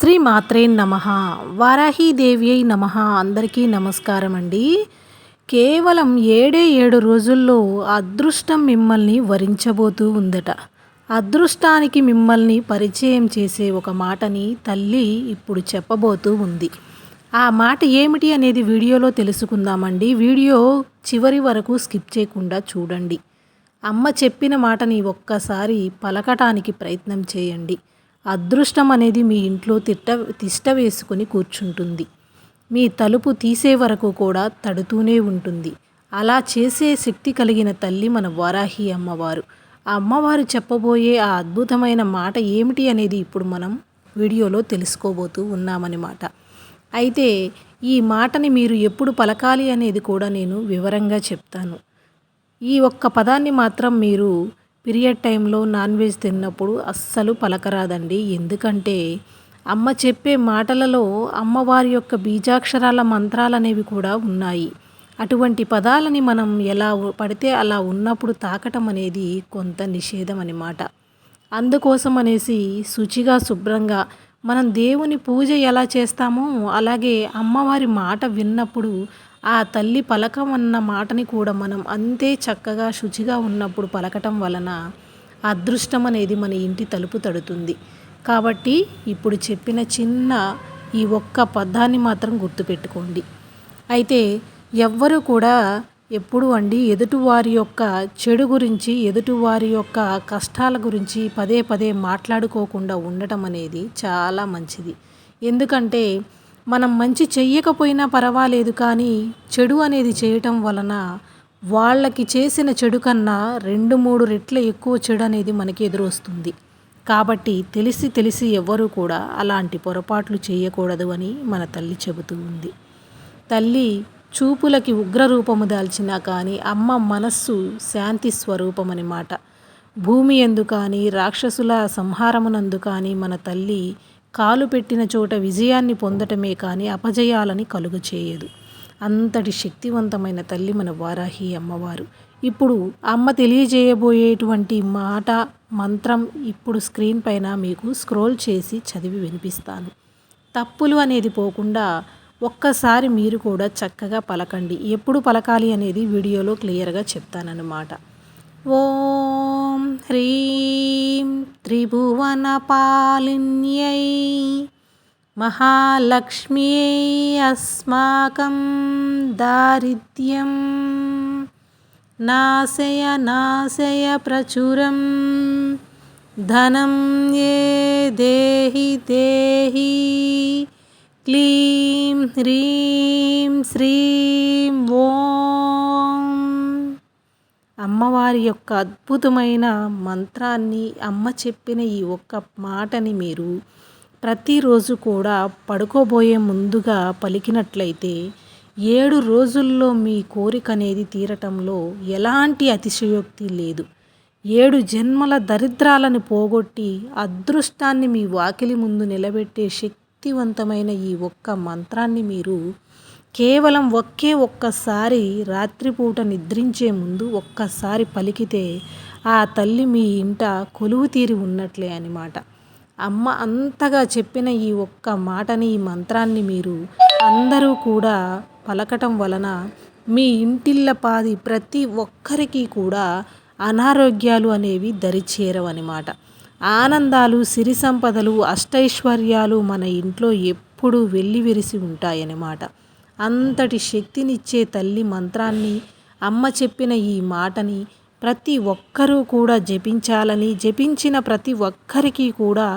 శ్రీ మాత్రే నమ. వారాహీదేవి అయి నమ. అందరికీ నమస్కారం అండి. కేవలం ఏడే ఏడు రోజుల్లో అదృష్టం మిమ్మల్ని వరించబోతూ ఉందట. అదృష్టానికి మిమ్మల్ని పరిచయం చేసే ఒక మాటని తల్లి ఇప్పుడు చెప్పబోతూ ఉంది. ఆ మాట ఏమిటి అనేది వీడియోలో తెలుసుకుందామండి. వీడియో చివరి వరకు స్కిప్ చేయకుండా చూడండి. అమ్మ చెప్పిన మాటని ఒక్కసారి పలకటానికి ప్రయత్నం చేయండి. అదృష్టం అనేది మీ ఇంట్లో తిట్ట తిష్ట వేసుకుని కూర్చుంటుంది. మీ తలుపు తీసే వరకు కూడా తడుతూనే ఉంటుంది. అలా చేసే శక్తి కలిగిన తల్లి మన వారాహి అమ్మవారు. ఆ అమ్మవారు చెప్పబోయే ఆ అద్భుతమైన మాట ఏమిటి అనేది ఇప్పుడు మనం వీడియోలో తెలుసుకోబోతూ ఉన్నామన్నమాట. అయితే ఈ మాటని మీరు ఎప్పుడు పలకాలి అనేది కూడా నేను వివరంగా చెప్తాను. ఈ ఒక్క పదాన్ని మాత్రం మీరు పీరియడ్ టైంలో నాన్ వెజ్ తిన్నప్పుడు అస్సలు పలకరాదండి. ఎందుకంటే అమ్మ చెప్పే మాటలలో అమ్మవారి యొక్క బీజాక్షరాల మంత్రాలు అనేవి కూడా ఉన్నాయి. అటువంటి పదాలని మనం ఎలా పడితే అలా ఉన్నప్పుడు తాకటం అనేది కొంత నిషేధం అన్నమాట అందుకోసం అనేసి శుచిగా శుభ్రంగా మనం దేవుని పూజ ఎలా చేస్తామో అలాగే అమ్మవారి మాట విన్నప్పుడు ఆ తల్లి పలకం అన్న మాటని కూడా మనం అంతే చక్కగా శుచిగా ఉన్నప్పుడు పలకటం వలన అదృష్టం అనేది మన ఇంటి తలుపు తడుతుంది. కాబట్టి ఇప్పుడు చెప్పిన చిన్న ఈ ఒక్క పదాన్ని మాత్రం గుర్తుపెట్టుకోండి. అయితే ఎవ్వరూ కూడా ఎప్పుడు అండి ఎదుటివారి యొక్క చెడు గురించి ఎదుటివారి యొక్క కష్టాల గురించి పదే పదే మాట్లాడుకోకుండా ఉండటం అనేది చాలా మంచిది. ఎందుకంటే మనం మంచి చెయ్యకపోయినా పర్వాలేదు కానీ చెడు అనేది చేయటం వలన వాళ్ళకి చేసిన చెడు కన్నా రెండు మూడు రెట్ల ఎక్కువ చెడు అనేది మనకి ఎదురొస్తుంది. కాబట్టి తెలిసి తెలిసి ఎవ్వరూ కూడా అలాంటి పొరపాట్లు చేయకూడదు అని మన తల్లి చెబుతూ ఉంది. తల్లి చూపులకి ఉగ్రరూపము దాల్చినా కానీ అమ్మ మనస్సు శాంతి స్వరూపం మాట. భూమి ఎందు కానీ రాక్షసుల సంహారమునందు కానీ మన తల్లి కాలు పెట్టిన చోట విజయాన్ని పొందటమే కానీ అపజయాలని కలుగు చేయదు. అంతటి శక్తివంతమైన తల్లి మన వారాహి అమ్మవారు. ఇప్పుడు అమ్మ తెలియజేయబోయేటువంటి మాట మంత్రం ఇప్పుడు స్క్రీన్ పైన మీకు స్క్రోల్ చేసి చదివి వినిపిస్తాను. తప్పులు అనేది పోకుండా ఒక్కసారి మీరు కూడా చక్కగా పలకండి. ఎప్పుడు పలకాలి అనేది వీడియోలో క్లియర్గా చెప్తానన్నమాట. ॐ ह्रीं त्रिभुवनपालिन्यै महालक्ष्म्यै अस्माकं दारिद्र्यं नाशय नाशय प्रचुरं धनं ये देहि देहि क्लीं ह्रीं श्रीं ॐ అమ్మవారి యొక్క అద్భుతమైన మంత్రాన్ని అమ్మ చెప్పిన ఈ ఒక్క మాటని మీరు ప్రతిరోజు కూడా పడుకోబోయే ముందుగా పలికినట్లయితే ఏడు రోజుల్లో మీ కోరిక అనేది తీరటంలో ఎలాంటి అతిశయోక్తి లేదు. ఏడు జన్మల దరిద్రాలను పోగొట్టి అదృష్టాన్ని మీ వాకిలి ముందు నిలబెట్టే శక్తివంతమైన ఈ ఒక్క మంత్రాన్ని మీరు కేవలం ఒకే ఒక్కసారి రాత్రిపూట నిద్రించే ముందు ఒక్కసారి పలికితే ఆ తల్లి మీ ఇంట కొలువు తీరి ఉన్నట్లే అనమాట. అమ్మ అంతగా చెప్పిన ఈ ఒక్క మాటని ఈ మంత్రాన్ని మీరు అందరూ కూడా పలకటం వలన మీ ఇంటిల్లపాది ప్రతి ఒక్కరికి కూడా అనారోగ్యాలు అనేవి దరిచేరవన్నమాట ఆనందాలు సిరి సంపదలు అష్టైశ్వర్యాలు మన ఇంట్లో ఎప్పుడూ వెల్లివిరిసి ఉంటాయన్నమాట అంతటి శక్తినిచ్చే తల్లి మంత్రాన్ని అమ్మ చెప్పిన ఈ మాటని ప్రతి ఒక్కరూ కూడా జపించాలని జపించిన ప్రతి ఒక్కరికి కూడా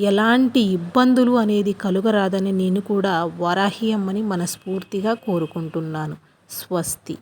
ఎలాంటి ఇబ్బందులు అనేది కలుగరాదని నేను కూడా వరాహి అమ్మని మనస్ఫూర్తిగా కోరుకుంటున్నాను. స్వస్తి.